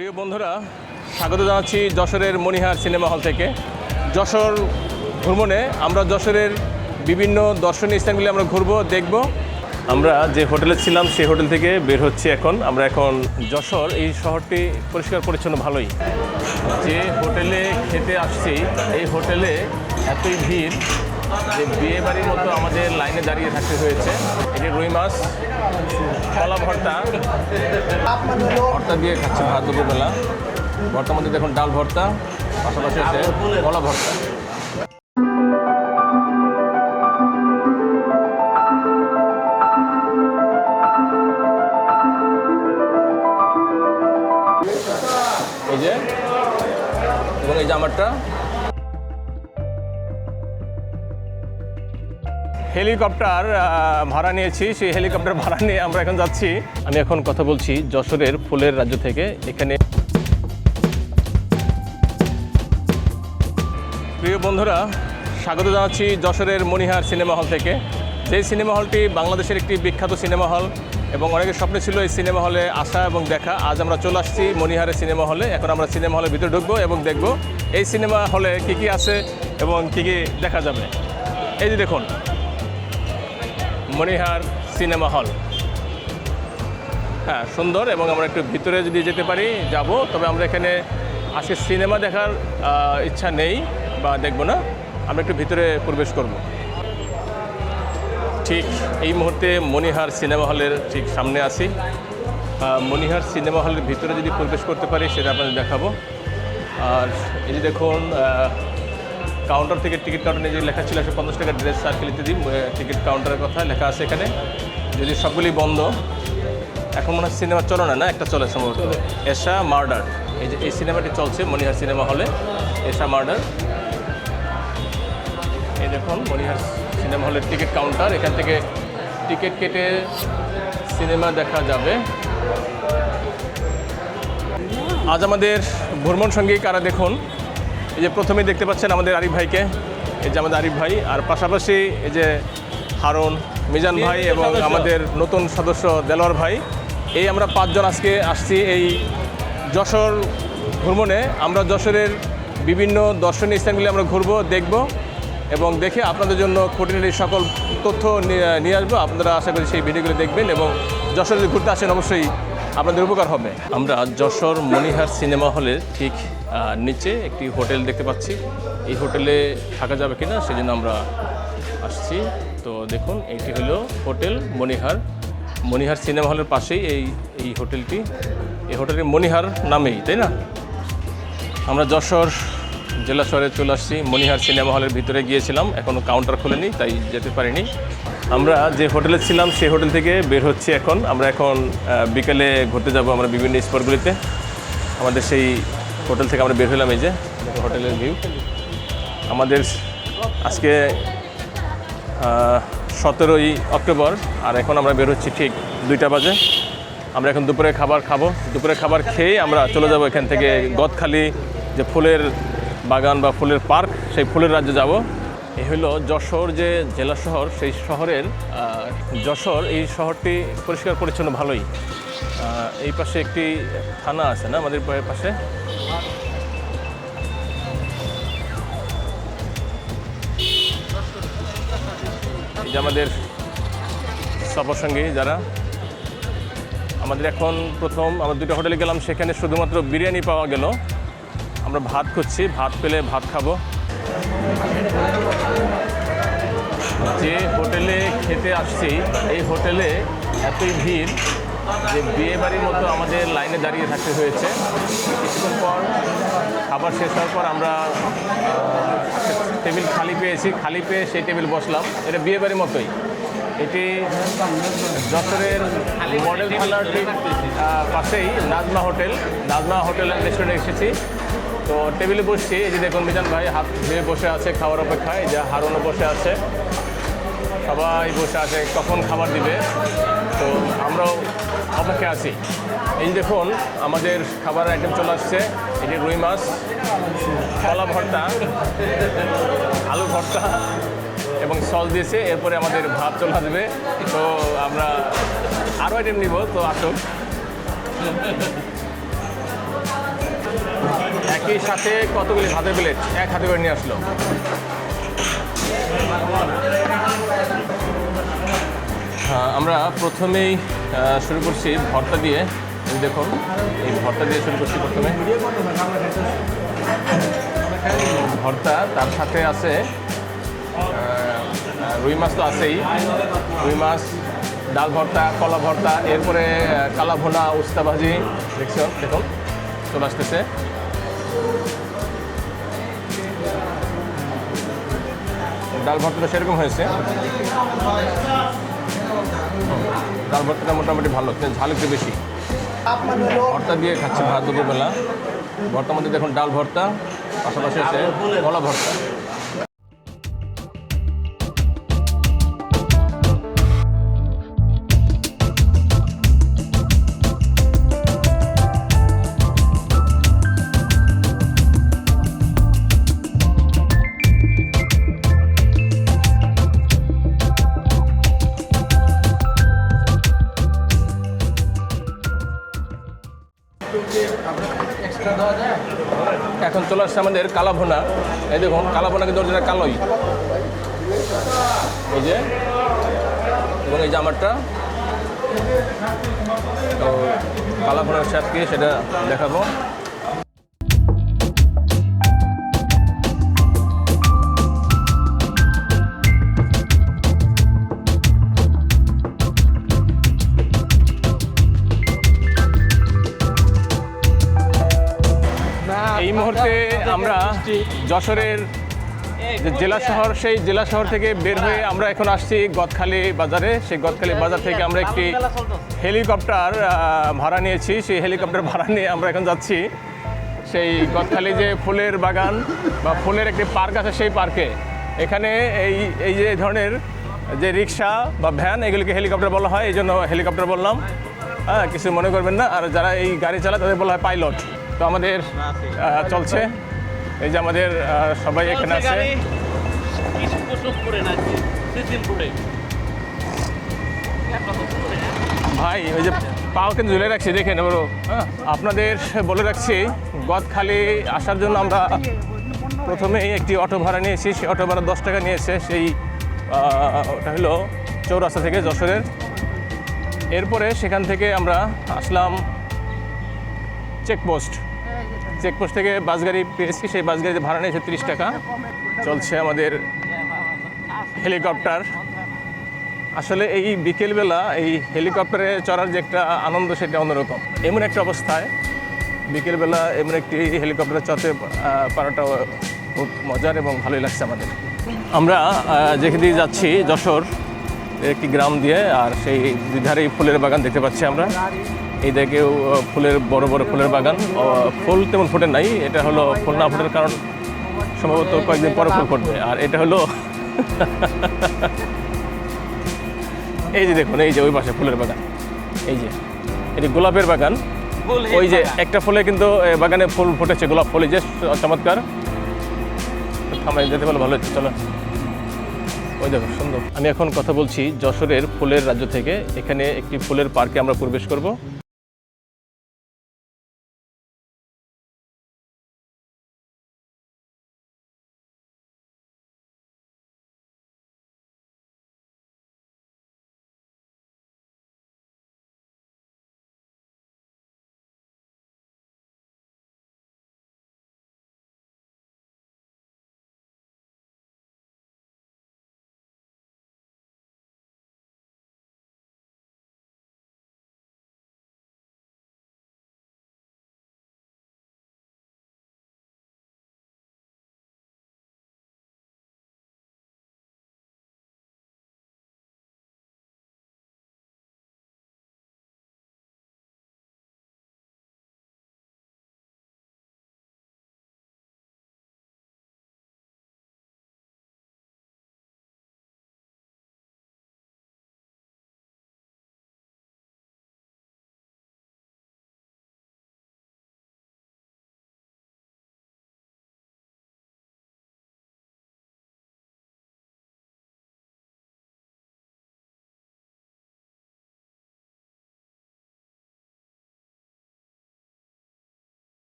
প্রিয় বন্ধুরা, স্বাগত জানাচ্ছি যশোরের মণিহার সিনেমা হল থেকে। যশোর ভ্রমণে আমরা যশোরের বিভিন্ন দর্শনীয় স্থানগুলি আমরা ঘুরবো, দেখব। আমরা যে হোটেলে ছিলাম, সেই হোটেল থেকে বের হচ্ছি এখন। আমরা এখন যশোর, এই শহরটি পরিষ্কার পরিচ্ছন্ন, ভালোই। যে হোটেলে খেতে আসছি, এই হোটেলে এতই ভিড় যে বিয়ে বাড়ির মতো আমাদের লাইনে দাঁড়িয়ে থাকতে হয়েছে এটি রুই মাছ, কলা ভর্তা ভর্তা দিয়ে খাচ্ছে ভাত দুপুরবেলা। ভর্তার মধ্যে দেখুন ডাল ভর্তা, পাশাপাশি আছে কলা ভর্তা। এই যে, এবং এই যে হেলিকপ্টার ভাড়া নিয়েছি। সেই হেলিকপ্টার ভাড়া নিয়ে আমরা এখন যাচ্ছি। আমি এখন কথা বলছি যশোরের ফুলের রাজ্য থেকে। এখানে প্রিয় বন্ধুরা, স্বাগত জানাচ্ছি যশোরের মণিহার সিনেমা হল থেকে। যেই সিনেমা হলটি বাংলাদেশের একটি বিখ্যাত সিনেমা হল এবং অনেকের স্বপ্ন ছিল এই সিনেমা হলে আসা এবং দেখা। আজ আমরা চলে আসছি মণিহারের সিনেমা হলে। এখন আমরা সিনেমা হলের ভিতরে ঢুকবো এবং দেখব এই সিনেমা হলে কী কী আছে এবং কী কী দেখা যাবে। এই যে দেখুন মণিহার সিনেমা হল। হ্যাঁ সুন্দর এবং আমরা একটু ভিতরে যদি যেতে পারি, যাব। তবে আমরা এখানে আজকে সিনেমা দেখার ইচ্ছা নেই বা দেখব না। আমরা একটু ভিতরে প্রবেশ করব। ঠিক এই মুহূর্তে মণিহার সিনেমা হলের ঠিক সামনে আছি। মণিহার সিনেমা হলের ভিতরে যদি প্রবেশ করতে পারি, সেটা আপনাদের দেখাবো। আর এই যে দেখুন কাউন্টার থেকে টিকিট কাউন্টারে যে লেখা ছিল একশো পঞ্চাশ টাকা ড্রেস সার্কেল ইত্যাদি টিকিট কাউন্টারের কথা লেখা আছে এখানে। যদি সবগুলি বন্ধ এখন মনে হয় সিনেমা চলো না না? একটা চলে সম্ভবত। এশা মার্ডার। এই যে এই সিনেমাটি চলছে মনিহার সিনেমা হলে এশা মার্ডার। এই দেখুন মনিহার সিনেমা হলের টিকিট কাউন্টার এখান থেকে টিকিট কেটে সিনেমা দেখা যাবে। আজ আমাদের ভ্রমণ সঙ্গী কারা দেখুন? এই যে প্রথমেই দেখতে পাচ্ছেন আমাদের আরিফ ভাইকে। এই যে আমাদের আরিফ ভাই আর পাশাপাশি এই যে হারুন মিজান ভাই এবং আমাদের নতুন সদস্য দেলোয়ার ভাই। এই আমরা পাঁচজন আজকে আসছি এই যশোর ভ্রমণে। আমরা যশোরের বিভিন্ন দর্শনীয় স্থানগুলি আমরা ঘুরবো দেখব এবং দেখে আপনাদের জন্য খুঁটিনাটি সকল তথ্য নিয়ে নিয়ে আসব। আপনারা আশা করি সেই ভিডিওগুলি দেখবেন এবং যশোর ঘুরতে আসেন অবশ্যই আপনাদের উপকার হবে। আমরা যশোর মণিহার সিনেমা হলের ঠিক নিচে একটি হোটেল দেখতে পাচ্ছি। এই হোটেলে থাকা যাবে কিনা সেজন্য আমরা আসছি। তো দেখুন, এটি হলো হোটেল মণিহার। মণিহার সিনেমা হলের পাশেই এই এই হোটেলটি। এই হোটেলের মণিহার নামেই, তাই না? আমরা যশোর জেলা শহরে চলে আসছি। মণিহার সিনেমা হলের ভিতরে গিয়েছিলাম এখনও কাউন্টার খোলেনি, তাই যেতে পারিনি। আমরা যে হোটেলে ছিলাম, সেই হোটেল থেকে বের হচ্ছি এখন। আমরা এখন বিকেলে ঘুরতে যাব আমরা বিভিন্ন স্পটগুলিতে আমাদের সেই হোটেল থেকে আমরা বের হলাম, এই যে হোটেলের ভিউ আমাদের আজকে সতেরোই অক্টোবর, আর এখন আমরা বের হচ্ছি ঠিক দুইটা বাজে। আমরা এখন দুপুরে খাবার খাব। দুপুরে খাবার খেয়ে আমরা চলে যাব এখান থেকে গদখালি, যে ফুলের বাগান বা ফুলের পার্ক, সেই ফুলের রাজ্যে যাব। এই হলো যশোর যে জেলা শহর, সেই শহরের যশোর। এই শহরটি পরিষ্কার পরিচ্ছন্ন ভালোই। এই পাশে একটি থানা আছে না, আমাদের পাশে? এই যে আমাদের সফরসঙ্গী যারা, আমাদের এখন প্রথম, আমরা দুটো হোটেলে গেলাম, সেখানে শুধুমাত্র বিরিয়ানি পাওয়া গেল। আমরা ভাত খুঁজছি ভাত পেলে ভাত খাব। যে হোটেলে খেতে আসছি, এই হোটেলে এতই ভিড় যে বিয়ে বাড়ির মতো আমাদের লাইনে দাঁড়িয়ে থাকতে হয়েছে। কিছুক্ষণ পর খাবার শেষ হওয়ার পর আমরা টেবিল খালি পেয়েছি, খালি পেয়ে সেই টেবিল বসলাম। এটা বিয়ে বাড়ির মতোই। এটি যশোরের মডেল থানার পাশেই নাজমা হোটেল। নাজমা হোটেল রেস্টুরেন্টে এসেছি। তো টেবিলে বসছি। এই যে দেখুন মিজান ভাই হাত ধুয়ে বসে আছে খাওয়ার অপেক্ষায়। যে হারুনও বসে আছে। সবাই বসে আছে, কখন খাবার দিবে? তো আমরাও অপেক্ষায় আছি। এই দেখুন, আমাদের খাবার আইটেম চলে আসছে। এটি রুই মাছ, কলা ভর্তা, আলু ভর্তা এবং সস দিয়েছে। এরপরে আমাদের ভাত চলে আসবে। তো আমরা আরও আইটেম নিব। তো আসুন। একই সাথে কতগুলি হাতে প্লেট? এক হাতে করে নিয়ে আসলো। হ্যাঁ, আমরা প্রথমেই শুরু করছি ভর্তা দিয়ে। দেখুন এই ভর্তা দিয়ে শুরু করছি প্রথমে। ভর্তা তার সাথে আছে রুই মাছ তো আছেই। রুই মাছ ডাল ভর্তা কলা ভর্তা এরপরে কালা ভোনা উস্তা ভাজি দেখছ? দেখুন চলে আসতেছে। ডাল ভর্তাটা সেরকম হয়েছে। ডাল ভর্তাটা মোটামুটি ভালো ঝাল একটু বেশি। ভর্তা দিয়ে খাচ্ছে ভাত দুপুরবেলা। ভর্তার মধ্যে দেখুন ডাল ভর্তা, পাশাপাশি আছে কলা ভর্তা। এখন চলে আসছে আমাদের কালাভোনা। এই দেখুন, কালাভোনা কিন্তু অরিজিনাল কালোই। এই যে, এবং এই জামারটা তো কালাভোনার সাথে সেটা দেখাবো। মুহূর্তে আমরা যশোরের জেলা শহর সেই জেলা শহর থেকে বের হয়ে আমরা এখন আসছি গদখালি বাজারে। সেই গদখালি বাজার থেকে আমরা একটি হেলিকপ্টার ভাড়া নিয়েছি। সেই হেলিকপ্টার ভাড়া নিয়ে আমরা এখন যাচ্ছি। সেই গদখালি যে ফুলের বাগান বা ফুলের একটি পার্ক আছে সেই পার্কে। এখানে এই এই যে ধরনের যে রিক্সা বা ভ্যান, এগুলিকে হেলিকপ্টার বলা হয়। এই জন্য হেলিকপ্টার বললাম। হ্যাঁ কিছু মনে করবেন না। আর যারা এই গাড়ি চালায়, তাদের বলা হয় পাইলট। তো আমাদের চলছে। এই যে আমাদের সবাই এখানে আছে। ভাই ওই যে পাও কিন্তু ঝুলে রাখছি দেখে নেব হ্যাঁ আপনাদের বলে রাখছি গদখালি আসার জন্য আমরা প্রথমেই একটি অটো ভাড়া নিয়েছি সেই অটো ভাড়া দশ টাকা নিয়েছে সেই ওটা হলো চৌরাস্তা থেকে যশোরের। এরপরে সেখান থেকে আমরা আসলাম চেকপোস্ট চেকপোস্ট থেকে বাস গাড়ি পেয়েছি, সেই বাস গাড়িতে ভাড়া নিয়েছে তিরিশ টাকা। চলছে আমাদের হেলিকপ্টার। আসলে এই বিকেলবেলা এই হেলিকপ্টারে চড়ার যে একটা আনন্দ, সেটা অন্যরকম। এমন একটা অবস্থায় বিকেলবেলা এমন একটি হেলিকপ্টারে চড়তে পারাটা খুব মজার এবং ভালোই লাগছে আমাদের। আমরা যেখানে দিয়ে যাচ্ছি, যশোর একটি গ্রাম দিয়ে, আর সেই দুধারেই ফুলের বাগান দেখতে পাচ্ছি আমরা। এই দিকেও ফুলের বড় বড় ফুলের বাগান। ফুল তেমন ফোটে নাই এটা হলো ফুল না ফোটার কারণ সম্ভবত কয়েকদিন পরে ফুল ফুটবে। আর এটা হলো এই যে দেখুন এই যে ওই পাশে ফুলের বাগান। এই যে এটি গোলাপের বাগান। ওই যে একটা ফুলে কিন্তু বাগানে ফুল ফুটেছে গোলাপ ফুল যে চমৎকার। থামাই যেতে পারলে ভালো হচ্ছে চলো। ওই দেখো সুন্দর। আমি এখন কথা বলছি যশোরের ফুলের রাজ্য থেকে। এখানে একটি ফুলের পার্কে আমরা প্রবেশ করব।